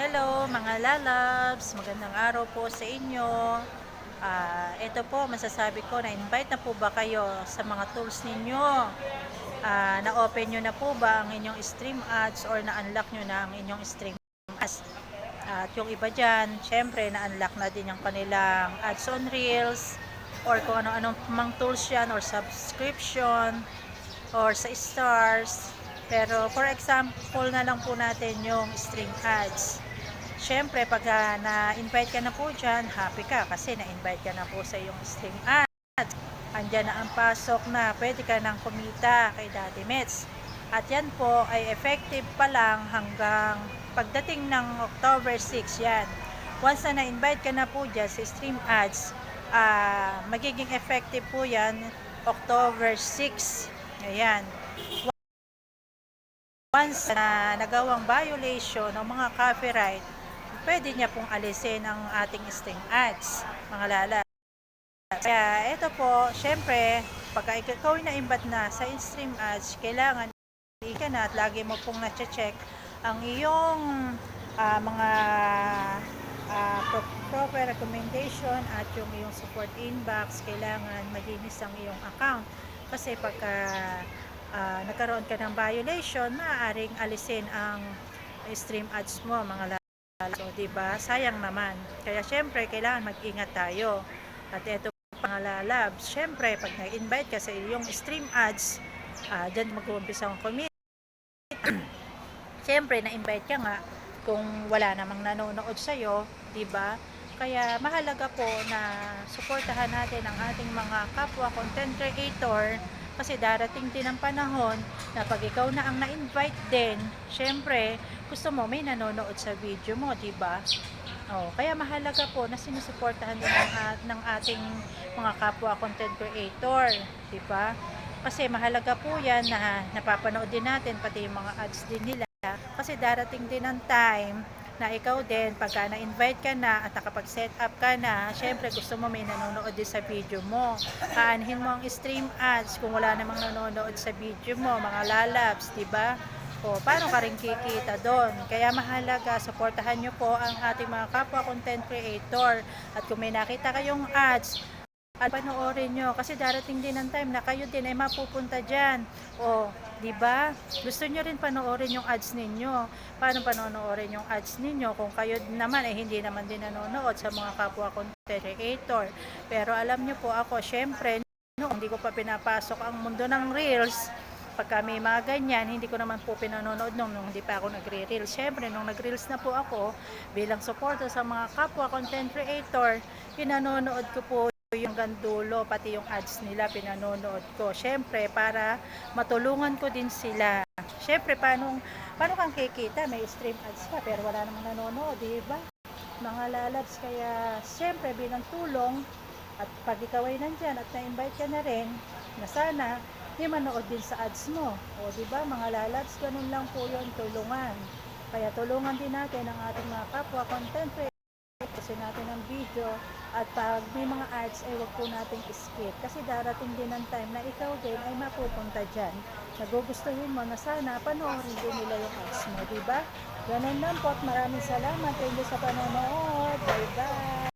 Hello mga lalabs, magandang araw po sa inyo. Ah, ito po, masasabi ko na invite na po ba kayo sa mga tools ninyo? Ah, na-open nyo na po ba ang inyong stream ads or na-unlock nyo na ang inyong stream ads? At yung iba dyan, syempre na-unlock na din yung kanilang ads on Reels or kung ano-anong mang tools yan or subscription or sa stars. Pero for example na lang po natin yung string ads. Siyempre, pag ah, na-invite ka na po dyan, happy ka kasi na-invite ka na po sa iyong string ads. Andyan na ang pasok na pwede ka nang kumita kay Daddy Mets. At yan po ay effective pa lang hanggang pagdating ng October 6 yan. Once na na-invite ka na po dyan sa stream ads, ah, magiging effective po yan October 6. Ayan. Once na nagawang violation ng mga copyright, pwede niya pong alisin ang ating string ads, mga lala. Kaya ito po, syempre, pagka ikaw ay naimbat na sa stream ads, kailangan ka na at lagi mo pong na-check ang iyong ah, mga pro- proper recommendation at yung iyong support inbox, kailangan malinis ang iyong account. Kasi pagka ah, nagkaroon ka ng violation, maaaring alisin ang stream ads mo, mga. So, di ba? Sayang naman. Kaya syempre, kailangan mag-ingat tayo. At ito labs, syempre, pag nag-invite ka sa iyong stream ads, ah dyan mag-uumpisa ang community. syempre, na-invite ka nga kung wala namang nanonood sa'yo, di ba? Kaya mahalaga po na suportahan natin ang ating mga kapwa content creator kasi darating din ang panahon na pag ikaw na ang na-invite din, syempre, gusto mo may nanonood sa video mo, di ba? Oh, kaya mahalaga po na sinusuportahan din ng, ng ating mga kapwa content creator, di ba? Kasi mahalaga po yan na napapanood din natin pati yung mga ads din nila. Kasi darating din ang time na ikaw din, pagka na-invite ka na at nakapag-set up ka na, syempre gusto mo may nanonood din sa video mo. Aanhin mo ang stream ads kung wala namang nanonood sa video mo, mga lalabs, di ba? O, paano ka rin kikita doon? Kaya mahalaga, supportahan nyo po ang ating mga kapwa content creator. At kung may nakita kayong ads, at panoorin nyo kasi darating din ang time na kayo din ay mapupunta dyan. O, di ba? Gusto nyo rin panoorin yung ads ninyo. Paano panoorin yung ads ninyo kung kayo naman ay hindi naman din nanonood sa mga kapwa content creator. Pero alam nyo po ako, syempre, no, hindi ko pa pinapasok ang mundo ng Reels. Pagka may mga ganyan, hindi ko naman po pinanonood nung, nung hindi pa ako nagre-reels. Syempre, nung nag-reels na po ako, bilang supporter sa mga kapwa content creator, pinanonood ko po yung gandulo, pati yung ads nila pinanonood ko. Syempre, para matulungan ko din sila. Syempre, paano, paano kang kikita? May stream ads ka, pero wala namang nanonood, di ba? Mga lalabs, kaya syempre, bilang tulong, at pag ikaw ay nandyan at na-invite ka na rin, na sana, may manood din sa ads mo. O, di ba, mga lalabs, ganun lang po yun, tulungan. Kaya tulungan din natin ang ating mga kapwa content creators natin ang video at pag may mga ads ay wag po nating skip kasi darating din ang time na ikaw din ay mapupunta dyan nagugustuhin mo na sana panoorin din nila yung ads mo, di ba? Ganun lang po at maraming salamat. Thank you sa panonood. Bye-bye!